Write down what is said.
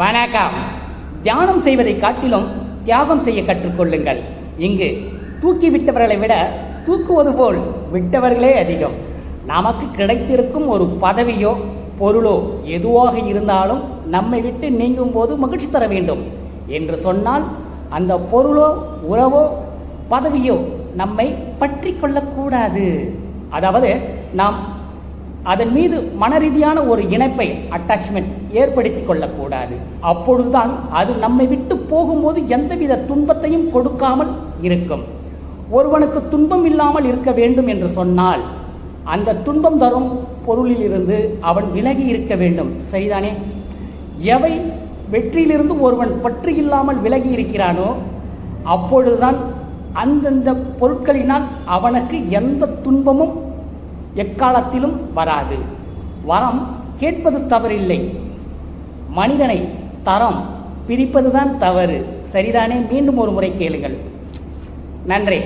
வணக்கம். தியானம் செய்வதை காட்டிலும் தியாகம் செய்ய கற்றுக்கொள்ளுங்கள். இங்கு தூக்கி விட்டவர்களை விட தூக்குவது போல் விட்டவர்களே அதிகம். நமக்கு கிடைத்திருக்கும் ஒரு பதவியோ பொருளோ எதுவாக இருந்தாலும் நம்மை விட்டு நீங்கும் போது மகிழ்ச்சி தர வேண்டும். என்று சொன்னால் அந்த பொருளோ உறவோ பதவியோ நம்மை பற்றி கொள்ளக்கூடாது. அதாவது நாம் அதன் மீது மனரீதியான ஒரு இணைப்பை அட்டாச்மெண்ட் ஏற்படுத்தி கொள்ளக்கூடாது. அப்பொழுதுதான் அது நம்மை விட்டு போகும்போது எந்தவித துன்பத்தையும் கொடுக்காமல் இருக்கும். ஒருவனுக்கு துன்பம் இல்லாமல் இருக்க வேண்டும் என்று சொன்னால் அந்த துன்பம் தரும் பொருளிலிருந்து அவன் விலகி இருக்க வேண்டும். சரிதானே? எவை வெற்றியிலிருந்து ஒருவன் பற்று இல்லாமல் விலகி இருக்கிறானோ அப்பொழுதுதான் அந்தந்த பொருட்களினால் அவனுக்கு எந்த துன்பமும் எக்காலத்திலும் வராது. வரம் கேட்பது தவறில்லை. மனிதனை தரம் பிரிப்பதுதான் தவறு. சரிதானே? மீண்டும் ஒரு முறை கேளுங்கள். நன்றி.